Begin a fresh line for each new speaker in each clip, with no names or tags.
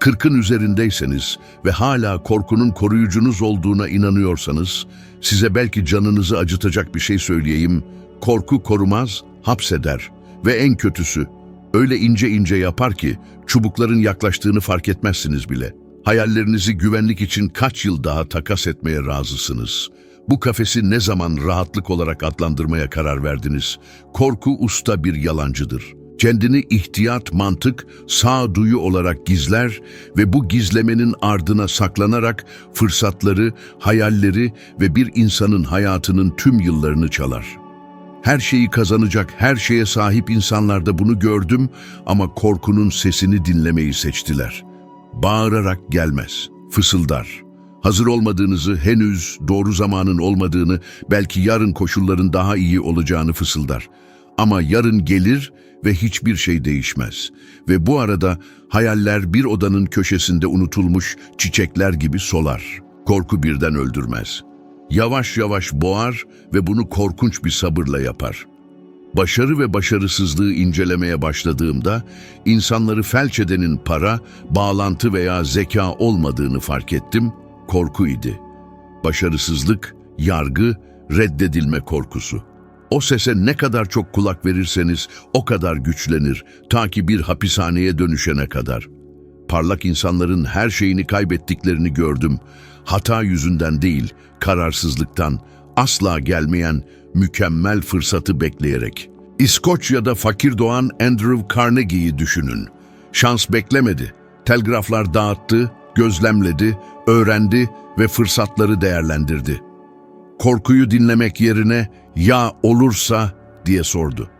kırkın üzerindeyseniz ve hala korkunun koruyucunuz olduğuna inanıyorsanız, size belki canınızı acıtacak bir şey söyleyeyim. Korku korumaz, hapseder ve en kötüsü, öyle ince ince yapar ki çubukların yaklaştığını fark etmezsiniz bile. Hayallerinizi güvenlik için kaç yıl daha takas etmeye razısınız? Bu kafesi ne zaman rahatlık olarak adlandırmaya karar verdiniz? Korku usta bir yalancıdır. Kendini ihtiyat, mantık, sağduyu olarak gizler ve bu gizlemenin ardına saklanarak fırsatları, hayalleri ve bir insanın hayatının tüm yıllarını çalar. Her şeyi kazanacak, her şeye sahip insanlarda bunu gördüm ama korkunun sesini dinlemeyi seçtiler. Bağırarak gelmez, fısıldar. Hazır olmadığınızı, henüz doğru zamanın olmadığını, belki yarın koşulların daha iyi olacağını fısıldar. Ama yarın gelir ve hiçbir şey değişmez. Ve bu arada hayaller bir odanın köşesinde unutulmuş çiçekler gibi solar. Korku birden öldürmez. Yavaş yavaş boğar ve bunu korkunç bir sabırla yapar. Başarı ve başarısızlığı incelemeye başladığımda insanları felç edenin para, bağlantı veya zeka olmadığını fark ettim, korku idi. Başarısızlık, yargı, reddedilme korkusu. O sese ne kadar çok kulak verirseniz o kadar güçlenir ta ki bir hapishaneye dönüşene kadar. Parlak insanların her şeyini kaybettiklerini gördüm. Hata yüzünden değil, kararsızlıktan, asla gelmeyen mükemmel fırsatı bekleyerek. İskoçya'da fakir doğan Andrew Carnegie'yi düşünün. Şans beklemedi. Telgraflar dağıttı, gözlemledi, öğrendi ve fırsatları değerlendirdi. Korkuyu dinlemek yerine ya olursa diye sordu.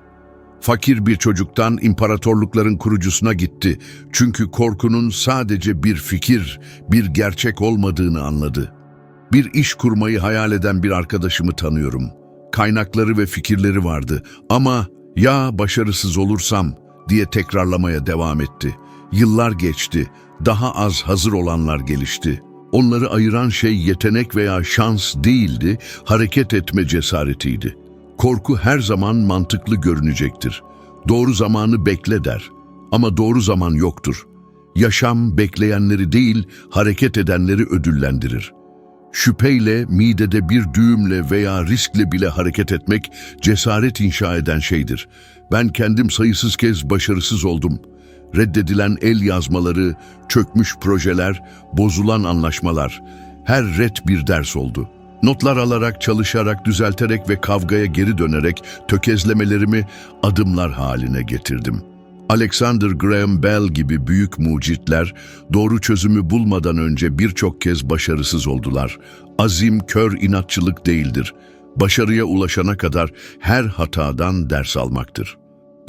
Fakir bir çocuktan imparatorlukların kurucusuna gitti. Çünkü korkunun sadece bir fikir, bir gerçek olmadığını anladı. Bir iş kurmayı hayal eden bir arkadaşımı tanıyorum. Kaynakları ve fikirleri vardı ama ya başarısız olursam diye tekrarlamaya devam etti. Yıllar geçti, daha az hazır olanlar gelişti. Onları ayıran şey yetenek veya şans değildi, hareket etme cesaretiydi. Korku her zaman mantıklı görünecektir. Doğru zamanı bekle der. Ama doğru zaman yoktur. Yaşam bekleyenleri değil, hareket edenleri ödüllendirir. Şüpheyle, midede bir düğümle veya riskle bile hareket etmek cesaret inşa eden şeydir. Ben kendim sayısız kez başarısız oldum. Reddedilen el yazmaları, çökmüş projeler, bozulan anlaşmalar. Her red bir ders oldu. Notlar alarak, çalışarak, düzelterek ve kavgaya geri dönerek tökezlemelerimi adımlar haline getirdim. Alexander Graham Bell gibi büyük mucitler doğru çözümü bulmadan önce birçok kez başarısız oldular. Azim kör inatçılık değildir. Başarıya ulaşana kadar her hatadan ders almaktır.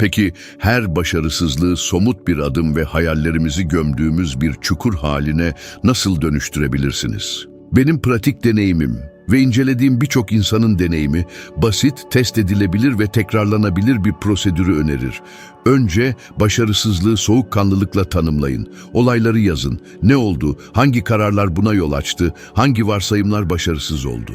Peki her başarısızlığı somut bir adım ve hayallerimizi gömdüğümüz bir çukur haline nasıl dönüştürebilirsiniz? Benim pratik deneyimim ve incelediğim birçok insanın deneyimi basit, test edilebilir ve tekrarlanabilir bir prosedürü önerir. Önce başarısızlığı soğukkanlılıkla tanımlayın. Olayları yazın. Ne oldu? Hangi kararlar buna yol açtı? Hangi varsayımlar başarısız oldu?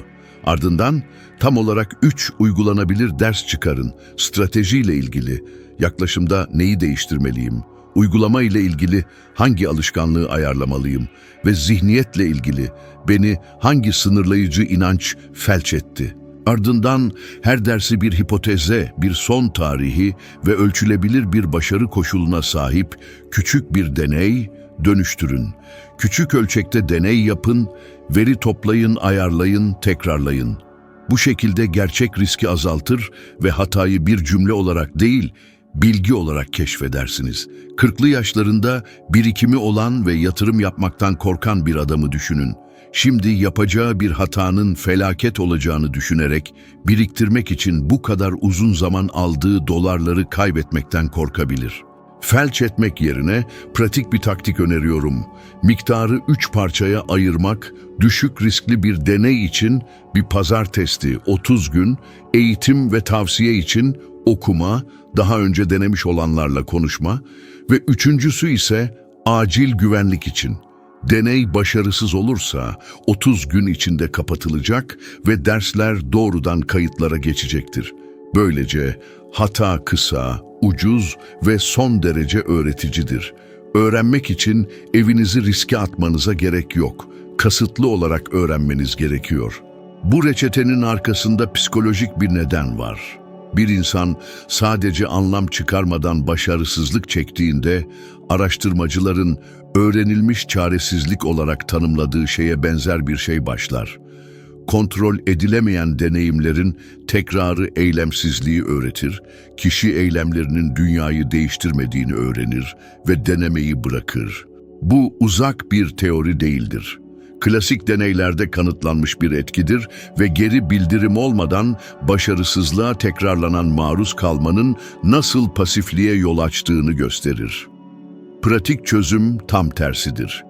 Ardından tam olarak üç uygulanabilir ders çıkarın. Stratejiyle ilgili, yaklaşımda neyi değiştirmeliyim, uygulama ile ilgili hangi alışkanlığı ayarlamalıyım ve zihniyetle ilgili beni hangi sınırlayıcı inanç felç etti. Ardından her dersi bir hipoteze, bir son tarihi ve ölçülebilir bir başarı koşuluna sahip küçük bir deney dönüştürün. Küçük ölçekte deney yapın, veri toplayın, ayarlayın, tekrarlayın. Bu şekilde gerçek riski azaltır ve hatayı bir cümle olarak değil, bilgi olarak keşfedersiniz. Kırklı yaşlarında birikimi olan ve yatırım yapmaktan korkan bir adamı düşünün. Şimdi yapacağı bir hatanın felaket olacağını düşünerek biriktirmek için bu kadar uzun zaman aldığı dolarları kaybetmekten korkabilir. Felç etmek yerine pratik bir taktik öneriyorum. Miktarı üç parçaya ayırmak, düşük riskli bir deney için bir pazar testi 30 gün, eğitim ve tavsiye için okuma, daha önce denemiş olanlarla konuşma ve üçüncüsü ise acil güvenlik için. Deney başarısız olursa 30 gün içinde kapatılacak ve dersler doğrudan kayıtlara geçecektir. Böylece hata kısa, ucuz ve son derece öğreticidir. Öğrenmek için evinizi riske atmanıza gerek yok. Kasıtlı olarak öğrenmeniz gerekiyor. Bu reçetenin arkasında psikolojik bir neden var. Bir insan sadece anlam çıkarmadan başarısızlık çektiğinde araştırmacıların öğrenilmiş çaresizlik olarak tanımladığı şeye benzer bir şey başlar. Kontrol edilemeyen deneyimlerin tekrarı eylemsizliği öğretir, kişi eylemlerinin dünyayı değiştirmediğini öğrenir ve denemeyi bırakır. Bu uzak bir teori değildir. Klasik deneylerde kanıtlanmış bir etkidir ve geri bildirim olmadan başarısızlığa tekrarlanan maruz kalmanın nasıl pasifliğe yol açtığını gösterir. Pratik çözüm tam tersidir.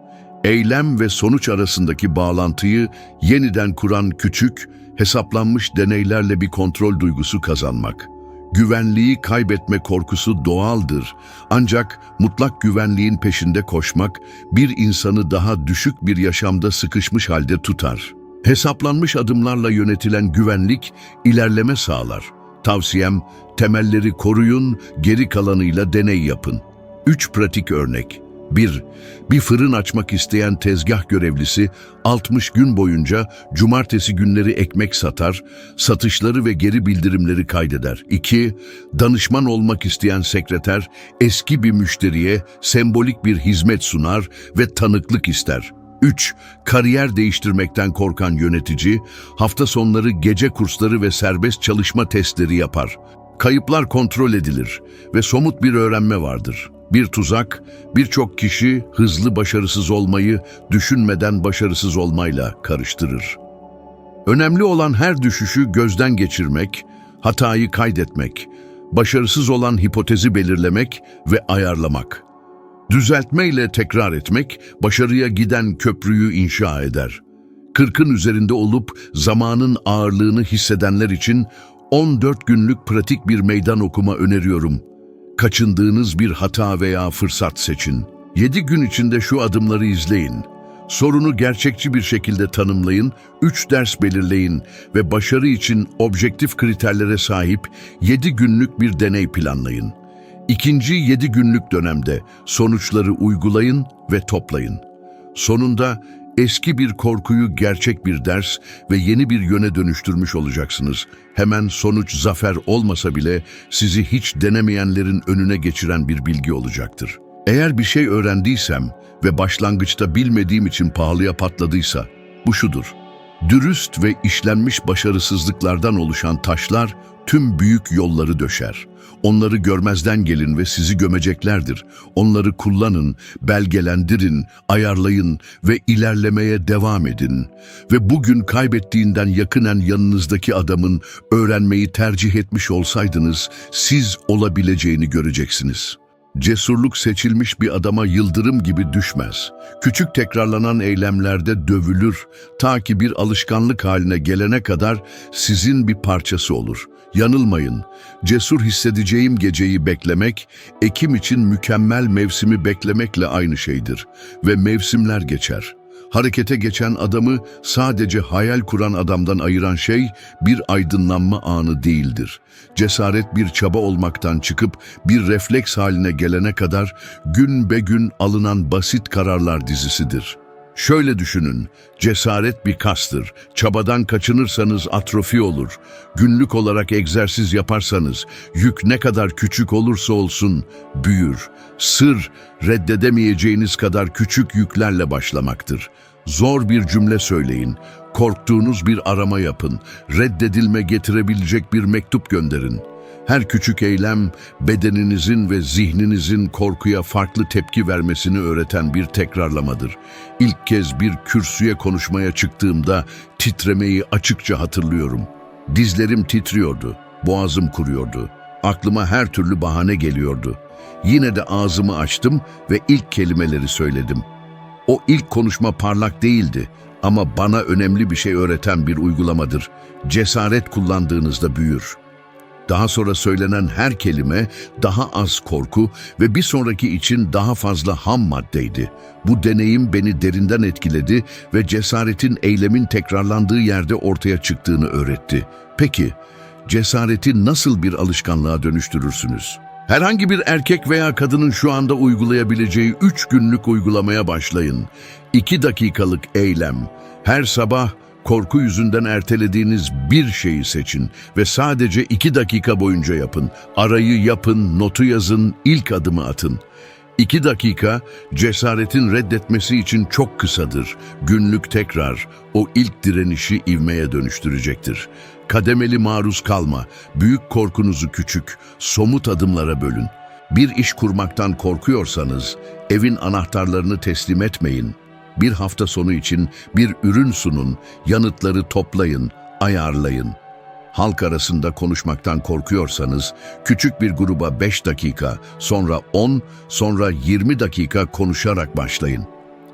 Eylem ve sonuç arasındaki bağlantıyı yeniden kuran küçük, hesaplanmış deneylerle bir kontrol duygusu kazanmak. Güvenliği kaybetme korkusu doğaldır. Ancak mutlak güvenliğin peşinde koşmak bir insanı daha düşük bir yaşamda sıkışmış halde tutar. Hesaplanmış adımlarla yönetilen güvenlik ilerleme sağlar. Tavsiyem temelleri koruyun, geri kalanıyla deney yapın. 3 pratik örnek. 1. Bir fırın açmak isteyen tezgah görevlisi 60 gün boyunca cumartesi günleri ekmek satar, satışları ve geri bildirimleri kaydeder. 2. Danışman olmak isteyen sekreter eski bir müşteriye sembolik bir hizmet sunar ve tanıklık ister. 3. Kariyer değiştirmekten korkan yönetici hafta sonları gece kursları ve serbest çalışma testleri yapar. Kayıplar kontrol edilir ve somut bir öğrenme vardır. Bir tuzak, birçok kişi hızlı başarısız olmayı düşünmeden başarısız olmayla karıştırır. Önemli olan her düşüşü gözden geçirmek, hatayı kaydetmek, başarısız olan hipotezi belirlemek ve ayarlamak. Düzeltmeyle tekrar etmek, başarıya giden köprüyü inşa eder. Kırkın üzerinde olup zamanın ağırlığını hissedenler için 14 günlük pratik bir meydan okuma öneriyorum. Kaçındığınız bir hata veya fırsat seçin. 7 gün içinde şu adımları izleyin. Sorunu gerçekçi bir şekilde tanımlayın, 3 ders belirleyin ve başarı için objektif kriterlere sahip 7 günlük bir deney planlayın. İkinci 7 günlük dönemde sonuçları uygulayın ve toplayın. Sonunda eski bir korkuyu gerçek bir ders ve yeni bir yöne dönüştürmüş olacaksınız. Hemen sonuç zafer olmasa bile sizi hiç denemeyenlerin önüne geçiren bir bilgi olacaktır. Eğer bir şey öğrendiysem ve başlangıçta bilmediğim için pahalıya patladıysa bu şudur. Dürüst ve işlenmiş başarısızlıklardan oluşan taşlar tüm büyük yolları döşer. Onları görmezden gelin ve sizi gömeceklerdir. Onları kullanın, belgelendirin, ayarlayın ve ilerlemeye devam edin. Ve bugün kaybettiğinden yakınen yanınızdaki adamın öğrenmeyi tercih etmiş olsaydınız, siz olabileceğini göreceksiniz.'' Cesurluk seçilmiş bir adama yıldırım gibi düşmez. Küçük tekrarlanan eylemlerde dövülür, ta ki bir alışkanlık haline gelene kadar sizin bir parçası olur. Yanılmayın, cesur hissedeceğim geceyi beklemek, Ekim için mükemmel mevsimi beklemekle aynı şeydir. Ve mevsimler geçer. Harekete geçen adamı sadece hayal kuran adamdan ayıran şey bir aydınlanma anı değildir. Cesaret bir çaba olmaktan çıkıp bir refleks haline gelene kadar gün be gün alınan basit kararlar dizisidir. Şöyle düşünün, cesaret bir kastır. Çabadan kaçınırsanız atrofi olur. Günlük olarak egzersiz yaparsanız, yük ne kadar küçük olursa olsun büyür. Sır, reddedemeyeceğiniz kadar küçük yüklerle başlamaktır. Zor bir cümle söyleyin, korktuğunuz bir arama yapın, reddedilme getirebilecek bir mektup gönderin. Her küçük eylem bedeninizin ve zihninizin korkuya farklı tepki vermesini öğreten bir tekrarlamadır. İlk kez bir kürsüye konuşmaya çıktığımda titremeyi açıkça hatırlıyorum. Dizlerim titriyordu, boğazım kuruyordu. Aklıma her türlü bahane geliyordu. Yine de ağzımı açtım ve ilk kelimeleri söyledim. O ilk konuşma parlak değildi ama bana önemli bir şey öğreten bir uygulamadır. Cesaret kullandığınızda büyür.'' Daha sonra söylenen her kelime daha az korku ve bir sonraki için daha fazla ham maddeydi. Bu deneyim beni derinden etkiledi ve cesaretin eylemin tekrarlandığı yerde ortaya çıktığını öğretti. Peki, cesareti nasıl bir alışkanlığa dönüştürürsünüz? Herhangi bir erkek veya kadının şu anda uygulayabileceği 3 günlük uygulamaya başlayın. 2 dakikalık eylem. Her sabah korku yüzünden ertelediğiniz bir şeyi seçin ve sadece 2 dakika boyunca yapın. Arayı yapın, notu yazın, ilk adımı atın. 2 dakika cesaretin reddetmesi için çok kısadır. Günlük tekrar o ilk direnişi ivmeye dönüştürecektir. Kademeli maruz kalma. Büyük korkunuzu küçük, somut adımlara bölün. Bir iş kurmaktan korkuyorsanız evin anahtarlarını teslim etmeyin. Bir hafta sonu için bir ürün sunun, yanıtları toplayın, ayarlayın. Halk arasında konuşmaktan korkuyorsanız küçük bir gruba 5 dakika, sonra 10, sonra 20 dakika konuşarak başlayın.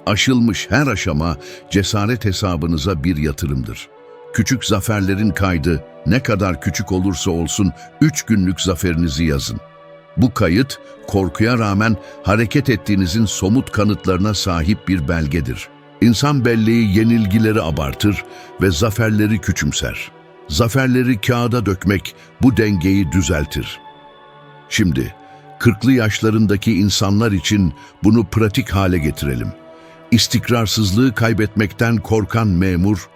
Aşılmış her aşama cesaret hesabınıza bir yatırımdır. Küçük zaferlerin kaydı ne kadar küçük olursa olsun 3 günlük zaferinizi yazın. Bu kayıt korkuya rağmen hareket ettiğinizin somut kanıtlarına sahip bir belgedir. İnsan belleği yenilgileri abartır ve zaferleri küçümser. Zaferleri kağıda dökmek bu dengeyi düzeltir. Şimdi, kırklı yaşlarındaki insanlar için bunu pratik hale getirelim. İstikrarsızlığı kaybetmekten korkan memur,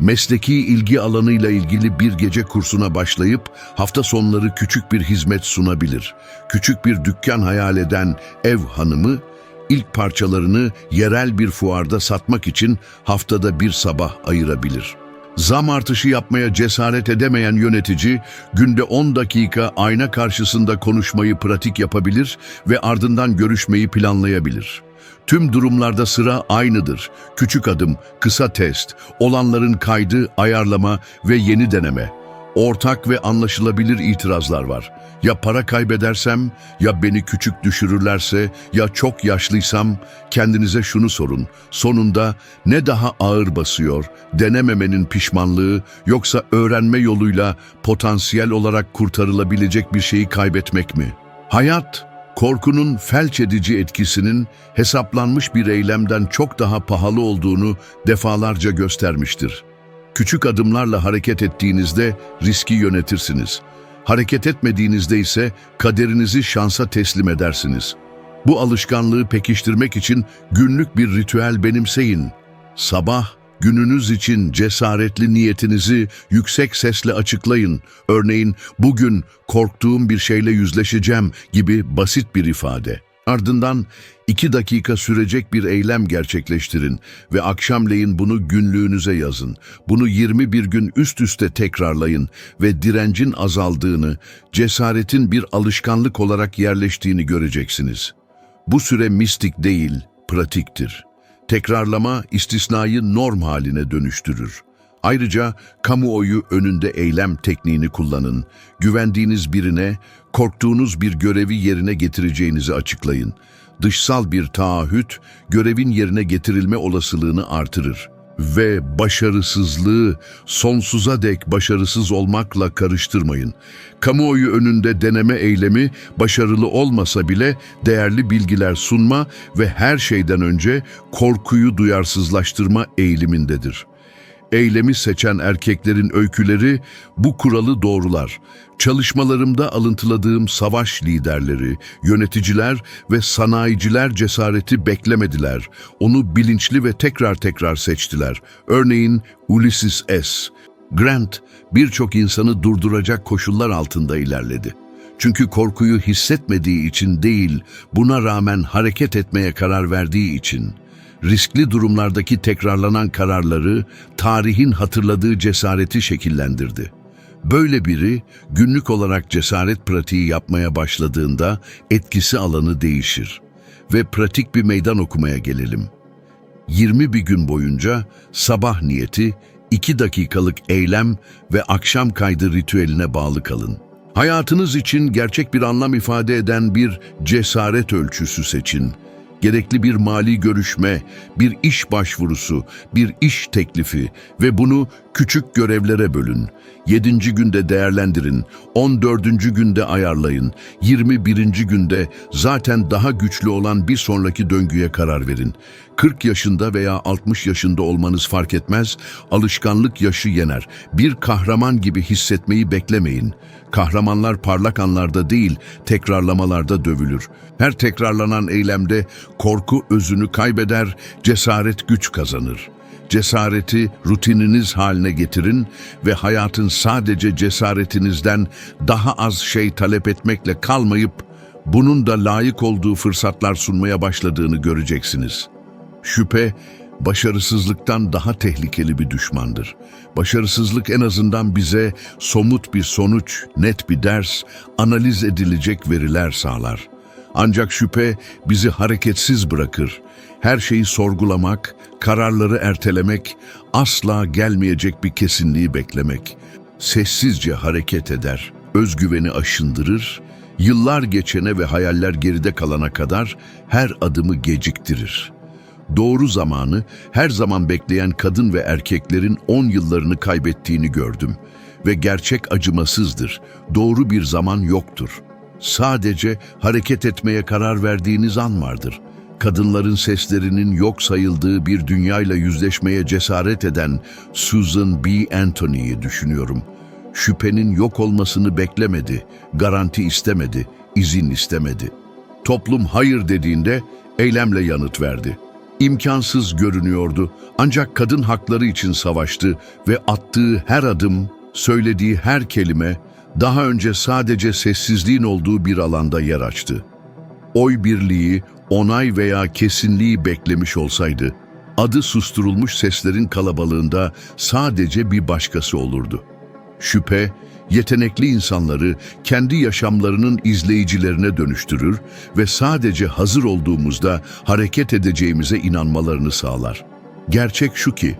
mesleki ilgi alanıyla ilgili bir gece kursuna başlayıp hafta sonları küçük bir hizmet sunabilir. Küçük bir dükkan hayal eden ev hanımı, ilk parçalarını yerel bir fuarda satmak için haftada bir sabah ayırabilir. Zam artışı yapmaya cesaret edemeyen yönetici, günde 10 dakika ayna karşısında konuşmayı pratik yapabilir ve ardından görüşmeyi planlayabilir. Tüm durumlarda sıra aynıdır. Küçük adım, kısa test, olanların kaydı, ayarlama ve yeni deneme. Ortak ve anlaşılabilir itirazlar var. Ya para kaybedersem, ya beni küçük düşürürlerse, ya çok yaşlıysam kendinize şunu sorun. Sonunda ne daha ağır basıyor? Denememenin pişmanlığı yoksa öğrenme yoluyla potansiyel olarak kurtarılabilecek bir şeyi kaybetmek mi? Hayat korkunun felç edici etkisinin hesaplanmış bir eylemden çok daha pahalı olduğunu defalarca göstermiştir. Küçük adımlarla hareket ettiğinizde riski yönetirsiniz. Hareket etmediğinizde ise kaderinizi şansa teslim edersiniz. Bu alışkanlığı pekiştirmek için günlük bir ritüel benimseyin. Sabah gününüz için cesaretli niyetinizi yüksek sesle açıklayın. Örneğin bugün korktuğum bir şeyle yüzleşeceğim gibi basit bir ifade. Ardından iki dakika sürecek bir eylem gerçekleştirin ve akşamleyin bunu günlüğünüze yazın. Bunu 21 gün üst üste tekrarlayın ve direncin azaldığını, cesaretin bir alışkanlık olarak yerleştiğini göreceksiniz. Bu süre mistik değil, pratiktir. Tekrarlama istisnayı norm haline dönüştürür. Ayrıca kamuoyu önünde eylem tekniğini kullanın. Güvendiğiniz birine, korktuğunuz bir görevi yerine getireceğinizi açıklayın. Dışsal bir taahhüt, görevin yerine getirilme olasılığını artırır. Ve başarısızlığı sonsuza dek başarısız olmakla karıştırmayın. Kamuoyu önünde deneme eylemi başarılı olmasa bile değerli bilgiler sunma ve her şeyden önce korkuyu duyarsızlaştırma eğilimindedir. Eylemi seçen erkeklerin öyküleri bu kuralı doğrular. Çalışmalarımda alıntıladığım savaş liderleri, yöneticiler ve sanayiciler cesareti beklemediler. Onu bilinçli ve tekrar tekrar seçtiler. Örneğin Ulysses S. Grant birçok insanı durduracak koşullar altında ilerledi. Çünkü korkuyu hissetmediği için değil, buna rağmen hareket etmeye karar verdiği için riskli durumlardaki tekrarlanan kararları, tarihin hatırladığı cesareti şekillendirdi. Böyle biri günlük olarak cesaret pratiği yapmaya başladığında etkisi alanı değişir. Ve pratik bir meydan okumaya gelelim. 20 bir gün boyunca sabah niyeti, 2 dakikalık eylem ve akşam kaydı ritüeline bağlı kalın. Hayatınız için gerçek bir anlam ifade eden bir cesaret ölçüsü seçin gerekli bir mali görüşme, bir iş başvurusu, bir iş teklifi ve bunu Küçük görevlere bölün. 7. günde değerlendirin. 14. günde ayarlayın. 21. günde zaten daha güçlü olan bir sonraki döngüye karar verin. 40 yaşında veya 60 yaşında olmanız fark etmez. Alışkanlık yaşı yener. Bir kahraman gibi hissetmeyi beklemeyin. Kahramanlar parlak anlarda değil, tekrarlamalarda dövülür. Her tekrarlanan eylemde korku özünü kaybeder, cesaret güç kazanır. Cesareti rutininiz haline getirin ve hayatın sadece cesaretinizden daha az şey talep etmekle kalmayıp bunun da layık olduğu fırsatlar sunmaya başladığını göreceksiniz. Şüphe, başarısızlıktan daha tehlikeli bir düşmandır. Başarısızlık en azından bize somut bir sonuç, net bir ders, analiz edilecek veriler sağlar. Ancak şüphe bizi hareketsiz bırakır. Her şeyi sorgulamak, kararları ertelemek, asla gelmeyecek bir kesinliği beklemek. Sessizce hareket eder, özgüveni aşındırır, yıllar geçene ve hayaller geride kalana kadar her adımı geciktirir. Doğru zamanı her zaman bekleyen kadın ve erkeklerin 10 yıllarını kaybettiğini gördüm. Ve gerçek acımasızdır. Doğru bir zaman yoktur. Sadece hareket etmeye karar verdiğiniz an vardır. Kadınların seslerinin yok sayıldığı bir dünyayla yüzleşmeye cesaret eden Susan B. Anthony'yi düşünüyorum. Şüphenin yok olmasını beklemedi, garanti istemedi, izin istemedi. Toplum hayır dediğinde eylemle yanıt verdi. İmkansız görünüyordu ancak kadın hakları için savaştı ve attığı her adım, söylediği her kelime daha önce sadece sessizliğin olduğu bir alanda yer açtı. Oy birliği, onay veya kesinliği beklemiş olsaydı, adı susturulmuş seslerin kalabalığında sadece bir başkası olurdu. Şüphe, yetenekli insanları kendi yaşamlarının izleyicilerine dönüştürür ve sadece hazır olduğumuzda hareket edeceğimize inanmalarını sağlar. Gerçek şu ki,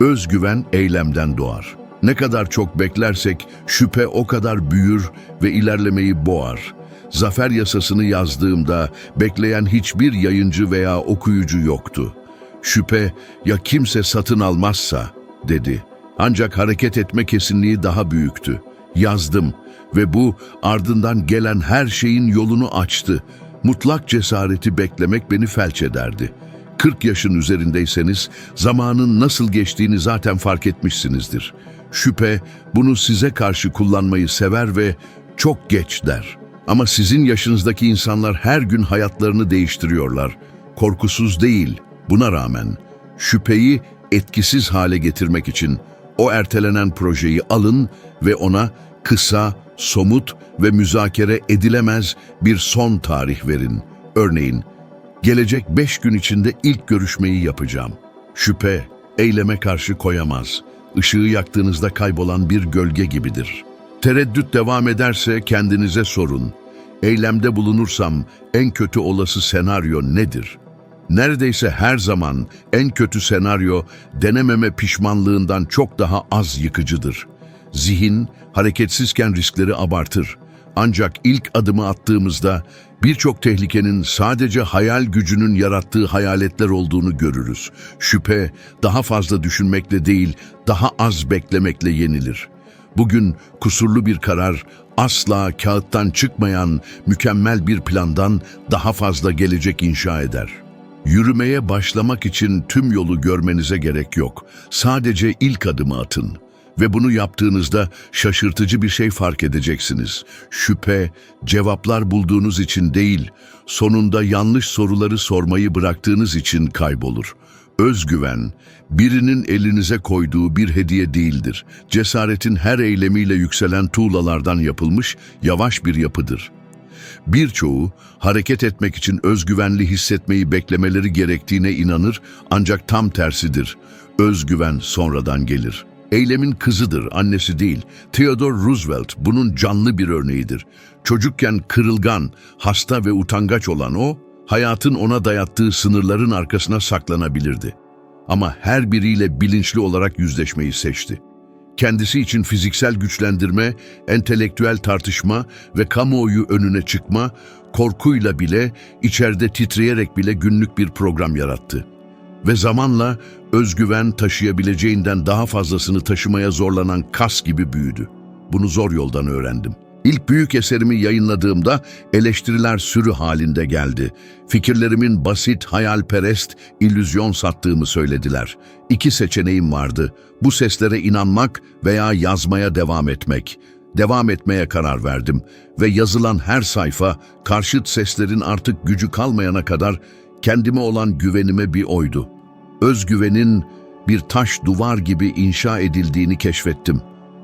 özgüven eylemden doğar. Ne kadar çok beklersek şüphe o kadar büyür ve ilerlemeyi boğar. Zafer yasasını yazdığımda bekleyen hiçbir yayıncı veya okuyucu yoktu. Şüphe ya kimse satın almazsa dedi. Ancak hareket etme kesinliği daha büyüktü. Yazdım ve bu ardından gelen her şeyin yolunu açtı. Mutlak cesareti beklemek beni felç ederdi. 40 yaşın üzerindeyseniz zamanın nasıl geçtiğini zaten fark etmişsinizdir. Şüphe bunu size karşı kullanmayı sever ve çok geç der. Ama sizin yaşınızdaki insanlar her gün hayatlarını değiştiriyorlar. Korkusuz değil, buna rağmen şüpheyi etkisiz hale getirmek için o ertelenen projeyi alın ve ona kısa, somut ve müzakere edilemez bir son tarih verin. Örneğin, gelecek beş gün içinde ilk görüşmeyi yapacağım. Şüphe, eyleme karşı koyamaz. Işığı yaktığınızda kaybolan bir gölge gibidir. Tereddüt devam ederse kendinize sorun. Eylemde bulunursam en kötü olası senaryo nedir? Neredeyse her zaman en kötü senaryo denememe pişmanlığından çok daha az yıkıcıdır. Zihin hareketsizken riskleri abartır. Ancak ilk adımı attığımızda birçok tehlikenin sadece hayal gücünün yarattığı hayaletler olduğunu görürüz. Şüphe daha fazla düşünmekle değil, daha az beklemekle yenilir. Bugün kusurlu bir karar asla kağıttan çıkmayan mükemmel bir plandan daha fazla gelecek inşa eder. Yürümeye başlamak için tüm yolu görmenize gerek yok. Sadece ilk adımı atın. Ve bunu yaptığınızda şaşırtıcı bir şey fark edeceksiniz. Şüphe, cevaplar bulduğunuz için değil, sonunda yanlış soruları sormayı bıraktığınız için kaybolur. Özgüven, birinin elinize koyduğu bir hediye değildir. Cesaretin her eylemiyle yükselen tuğlalardan yapılmış yavaş bir yapıdır. Birçoğu hareket etmek için özgüvenli hissetmeyi beklemeleri gerektiğine inanır ancak tam tersidir. Özgüven sonradan gelir. Eylemin kızıdır, annesi değil. Theodore Roosevelt bunun canlı bir örneğidir. Çocukken kırılgan, hasta ve utangaç olan o, hayatın ona dayattığı sınırların arkasına saklanabilirdi. Ama her biriyle bilinçli olarak yüzleşmeyi seçti. Kendisi için fiziksel güçlendirme, entelektüel tartışma ve kamuoyu önüne çıkma, korkuyla bile, içeride titreyerek bile günlük bir program yarattı. Ve zamanla özgüven taşıyabileceğinden daha fazlasını taşımaya zorlanan kas gibi büyüdü. Bunu zor yoldan öğrendim. İlk büyük eserimi yayınladığımda eleştiriler sürü halinde geldi. Fikirlerimin basit, hayalperest, illüzyon sattığımı söylediler. İki seçeneğim vardı. Bu seslere inanmak veya yazmaya devam etmek. Devam etmeye karar verdim ve yazılan her sayfa karşıt seslerin artık gücü kalmayana kadar kendime olan güvenime bir oydu. Özgüvenin bir taş duvar gibi inşa edildiğini keşfettim.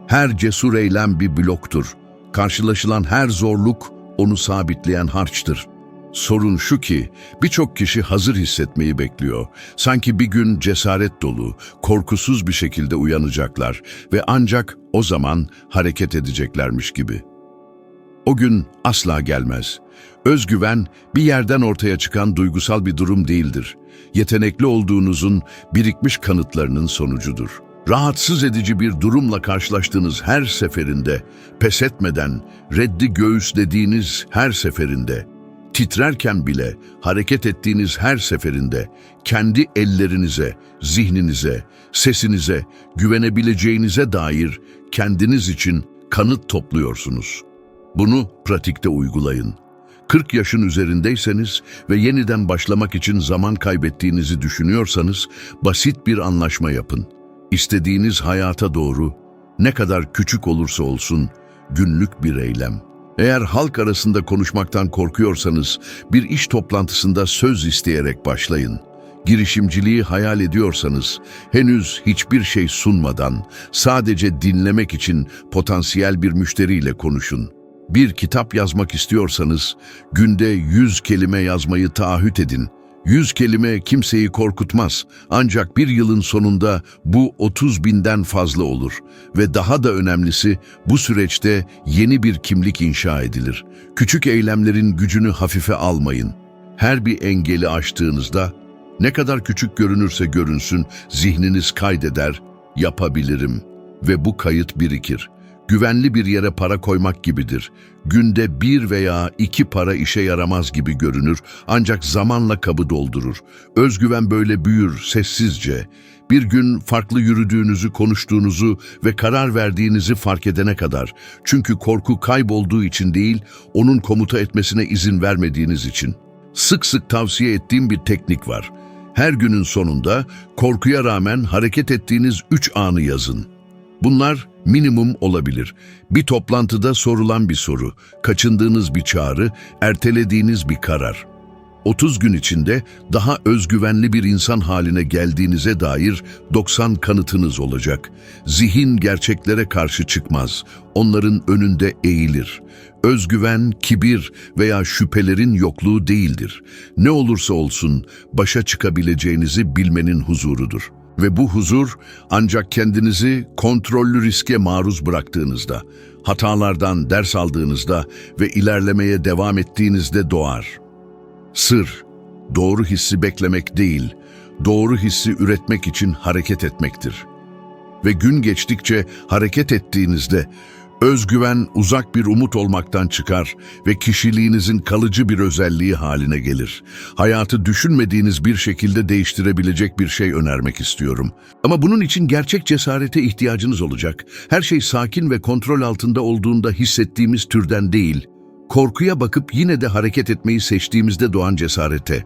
Her cesur eylem bir bloktur. Karşılaşılan her zorluk onu sabitleyen harçtır. Sorun şu ki birçok kişi hazır hissetmeyi bekliyor. Sanki bir gün cesaret dolu, korkusuz bir şekilde uyanacaklar ve ancak o zaman hareket edeceklermiş gibi. O gün asla gelmez. Özgüven bir yerden ortaya çıkan duygusal bir durum değildir. Yetenekli olduğunuzun birikmiş kanıtlarının sonucudur. Rahatsız edici bir durumla karşılaştığınız her seferinde, pes etmeden, reddi göğüslediğiniz her seferinde, titrerken bile hareket ettiğiniz her seferinde, kendi ellerinize, zihninize, sesinize, güvenebileceğinize dair kendiniz için kanıt topluyorsunuz. Bunu pratikte uygulayın. 40 yaşın üzerindeyseniz ve yeniden başlamak için zaman kaybettiğinizi düşünüyorsanız basit bir anlaşma yapın. İstediğiniz hayata doğru ne kadar küçük olursa olsun günlük bir eylem. Eğer halk arasında konuşmaktan korkuyorsanız bir iş toplantısında söz isteyerek başlayın. Girişimciliği hayal ediyorsanız henüz hiçbir şey sunmadan sadece dinlemek için potansiyel bir müşteriyle konuşun. Bir kitap yazmak istiyorsanız günde yüz kelime yazmayı taahhüt edin. Yüz kelime kimseyi korkutmaz ancak bir yılın sonunda bu 30 binden fazla olur ve daha da önemlisi bu süreçte yeni bir kimlik inşa edilir. Küçük eylemlerin gücünü hafife almayın. Her bir engeli aştığınızda ne kadar küçük görünürse görünsün zihniniz kaydeder, yapabilirim ve bu kayıt birikir. Güvenli bir yere para koymak gibidir. Günde bir veya iki para işe yaramaz gibi görünür ancak zamanla kabı doldurur. Özgüven böyle büyür sessizce. Bir gün farklı yürüdüğünüzü, konuştuğunuzu ve karar verdiğinizi fark edene kadar. Çünkü korku kaybolduğu için değil, onun komuta etmesine izin vermediğiniz için. Sık sık tavsiye ettiğim bir teknik var. Her günün sonunda korkuya rağmen hareket ettiğiniz üç anı yazın. Bunlar minimum olabilir. Bir toplantıda sorulan bir soru, kaçındığınız bir çağrı, ertelediğiniz bir karar. 30 gün içinde daha özgüvenli bir insan haline geldiğinize dair 90 kanıtınız olacak. Zihin gerçeklere karşı çıkmaz, onların önünde eğilir. Özgüven, kibir veya şüphelerin yokluğu değildir. Ne olursa olsun başa çıkabileceğinizi bilmenin huzurudur. Ve bu huzur ancak kendinizi kontrollü riske maruz bıraktığınızda, hatalardan ders aldığınızda ve ilerlemeye devam ettiğinizde doğar. Sır, doğru hissi beklemek değil, doğru hissi üretmek için hareket etmektir. Ve gün geçtikçe hareket ettiğinizde özgüven uzak bir umut olmaktan çıkar ve kişiliğinizin kalıcı bir özelliği haline gelir. Hayatı düşünmediğiniz bir şekilde değiştirebilecek bir şey önermek istiyorum. Ama bunun için gerçek cesarete ihtiyacınız olacak. Her şey sakin ve kontrol altında olduğunda hissettiğimiz türden değil, korkuya bakıp yine de hareket etmeyi seçtiğimizde doğan cesarete.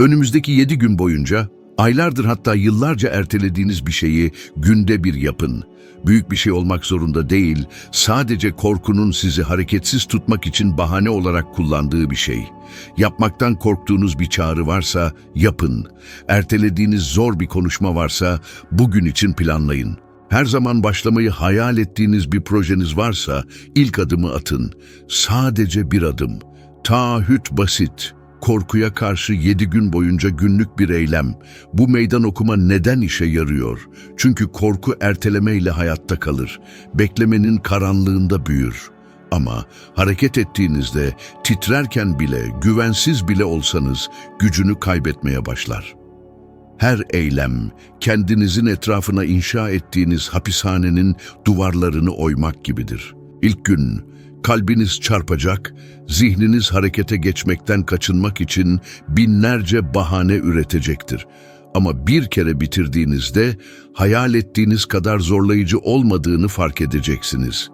Önümüzdeki yedi gün boyunca, aylardır hatta yıllarca ertelediğiniz bir şeyi günde bir yapın. Büyük bir şey olmak zorunda değil, sadece korkunun sizi hareketsiz tutmak için bahane olarak kullandığı bir şey. Yapmaktan korktuğunuz bir çağrı varsa yapın. Ertelediğiniz zor bir konuşma varsa bugün için planlayın. Her zaman başlamayı hayal ettiğiniz bir projeniz varsa ilk adımı atın. Sadece bir adım. Taahhüt basit. Korkuya karşı yedi gün boyunca günlük bir eylem. Bu meydan okuma neden işe yarıyor? Çünkü korku ertelemeyle hayatta kalır. Beklemenin karanlığında büyür. Ama hareket ettiğinizde titrerken bile, güvensiz bile olsanız gücünü kaybetmeye başlar.'' Her eylem, kendinizin etrafına inşa ettiğiniz hapishanenin duvarlarını oymak gibidir. İlk gün kalbiniz çarpacak, zihniniz harekete geçmekten kaçınmak için binlerce bahane üretecektir. Ama bir kere bitirdiğinizde hayal ettiğiniz kadar zorlayıcı olmadığını fark edeceksiniz.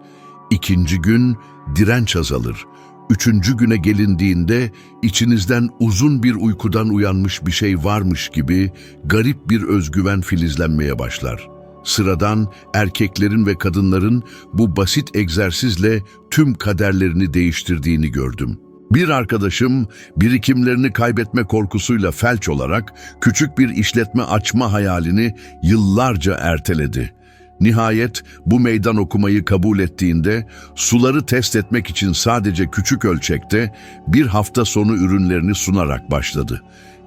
İkinci gün direnç azalır. Üçüncü güne gelindiğinde içinizden uzun bir uykudan uyanmış bir şey varmış gibi garip bir özgüven filizlenmeye başlar. Sıradan erkeklerin ve kadınların bu basit egzersizle tüm kaderlerini değiştirdiğini gördüm. Bir arkadaşım birikimlerini kaybetme korkusuyla felç olarak küçük bir işletme açma hayalini yıllarca erteledi. Nihayet bu meydan okumayı kabul ettiğinde suları test etmek için sadece küçük ölçekte bir hafta sonu ürünlerini sunarak başladı.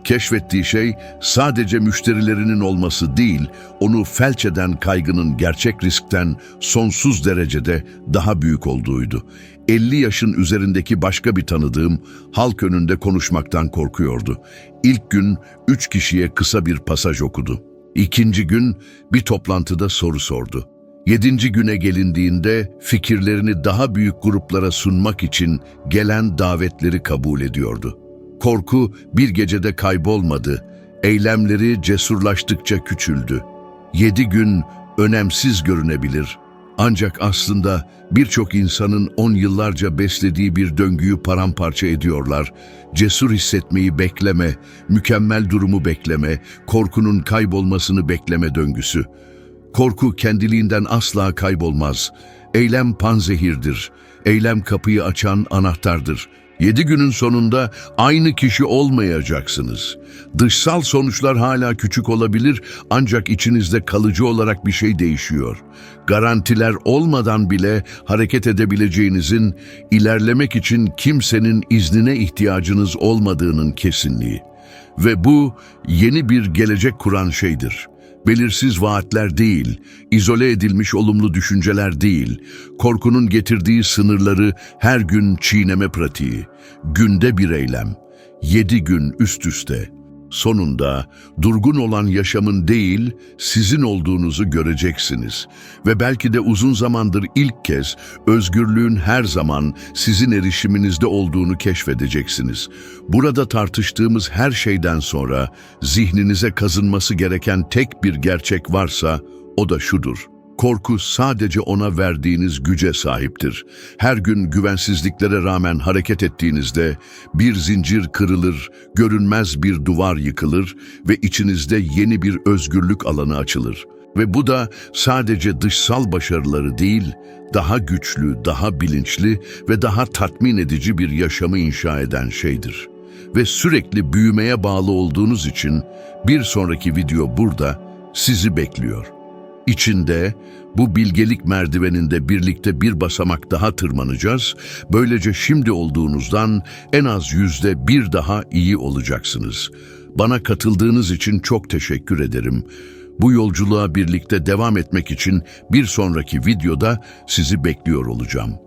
Keşfettiği şey sadece müşterilerinin olması değil, onu felç eden kaygının gerçek riskten sonsuz derecede daha büyük olduğuydu. 50 yaşın üzerindeki başka bir tanıdığım halk önünde konuşmaktan korkuyordu. İlk gün üç kişiye kısa bir pasaj okudu. İkinci gün bir toplantıda soru sordu. Yedinci güne gelindiğinde fikirlerini daha büyük gruplara sunmak için gelen davetleri kabul ediyordu. Korku bir gecede kaybolmadı, eylemleri cesurlaştıkça küçüldü. Yedi gün önemsiz görünebilir ancak aslında birçok insanın on yıllarca beslediği bir döngüyü paramparça ediyorlar. Cesur hissetmeyi bekleme, mükemmel durumu bekleme, korkunun kaybolmasını bekleme döngüsü. Korku kendiliğinden asla kaybolmaz. Eylem panzehirdir. Eylem kapıyı açan anahtardır. Yedi günün sonunda aynı kişi olmayacaksınız. Dışsal sonuçlar hala küçük olabilir ancak içinizde kalıcı olarak bir şey değişiyor. Garantiler olmadan bile hareket edebileceğinizin, ilerlemek için kimsenin iznine ihtiyacınız olmadığının kesinliği. Ve bu yeni bir gelecek kuran şeydir. Belirsiz vaatler değil, izole edilmiş olumlu düşünceler değil, korkunun getirdiği sınırları her gün çiğneme pratiği, günde bir eylem, yedi gün üst üste. Sonunda durgun olan yaşamın değil, sizin olduğunuzu göreceksiniz. Ve belki de uzun zamandır ilk kez özgürlüğün her zaman sizin erişiminizde olduğunu keşfedeceksiniz. Burada tartıştığımız her şeyden sonra zihninize kazınması gereken tek bir gerçek varsa o da şudur. Korku sadece ona verdiğiniz güce sahiptir. Her gün güvensizliklere rağmen hareket ettiğinizde bir zincir kırılır, görünmez bir duvar yıkılır ve içinizde yeni bir özgürlük alanı açılır. Ve bu da sadece dışsal başarıları değil, daha güçlü, daha bilinçli ve daha tatmin edici bir yaşamı inşa eden şeydir. Ve sürekli büyümeye bağlı olduğunuz için bir sonraki video burada sizi bekliyor. İçinde bu bilgelik merdiveninde birlikte bir basamak daha tırmanacağız. Böylece şimdi olduğunuzdan en az yüzde bir daha iyi olacaksınız. Bana katıldığınız için çok teşekkür ederim. Bu yolculuğa birlikte devam etmek için bir sonraki videoda sizi bekliyor olacağım.